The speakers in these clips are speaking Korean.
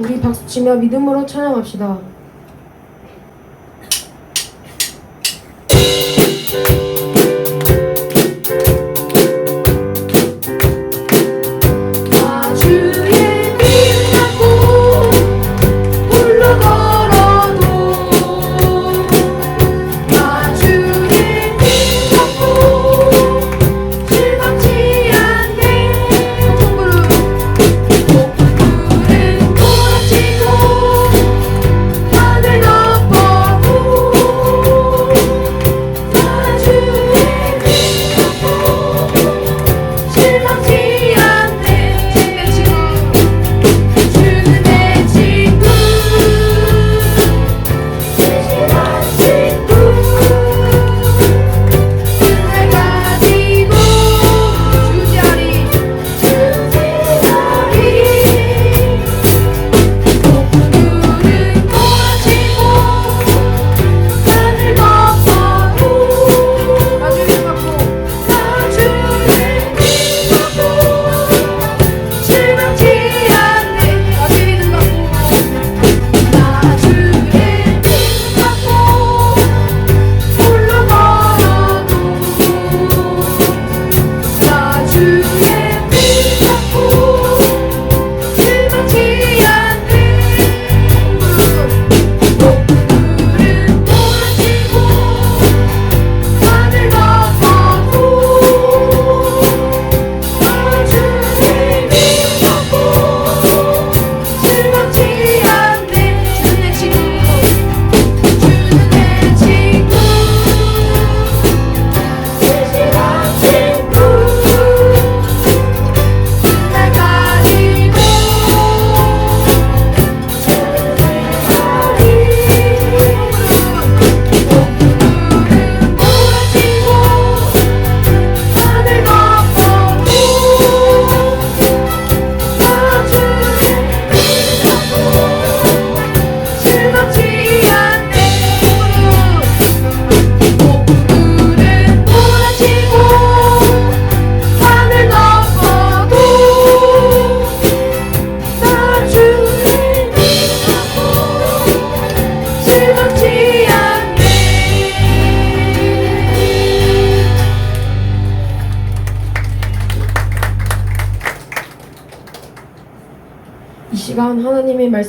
우리 박수치며 믿음으로 찬양합시다.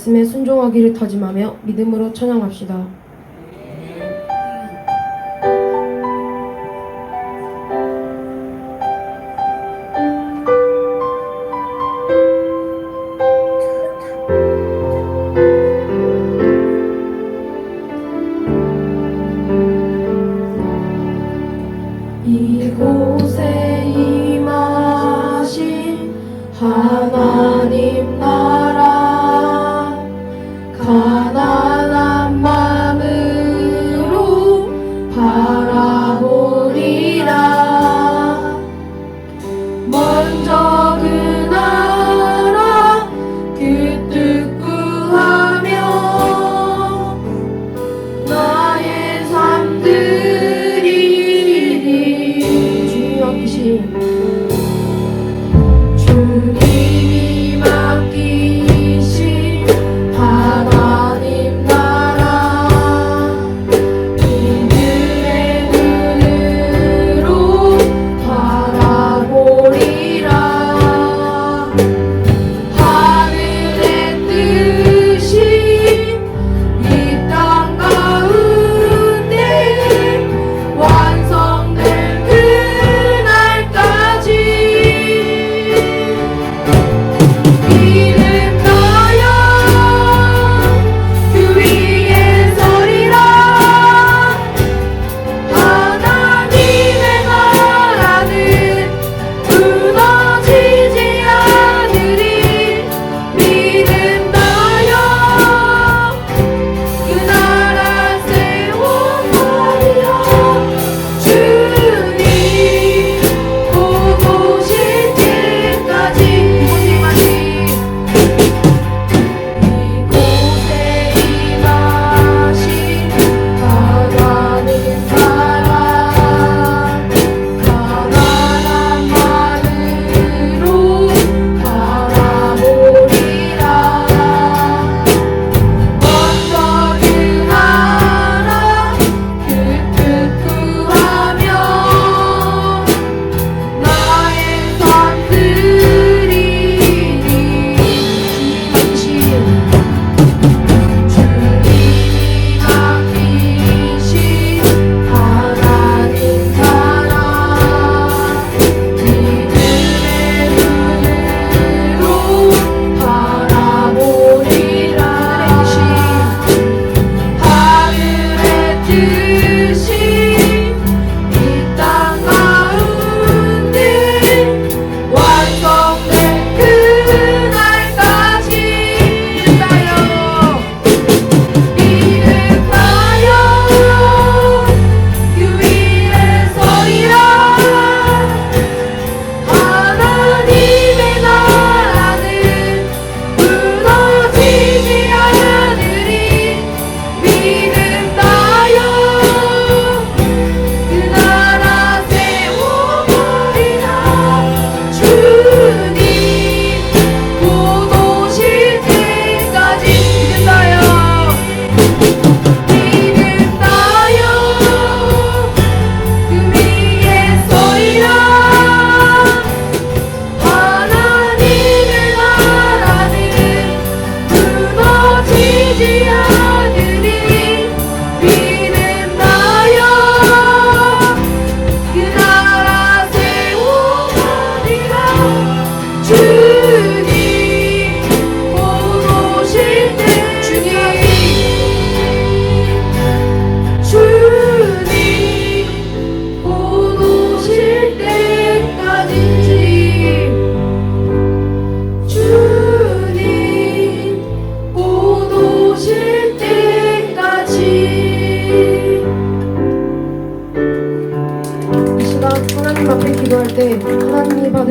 말씀에 순종하기를 다짐하며 믿음으로 찬양합시다. 이곳에 임하신 하나님 나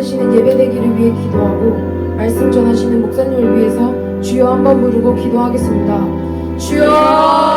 받으시는 예배되기를 위해 기도하고 말씀 전하시는 목사님을 위해서 주여 한번 부르고 기도하겠습니다. 주여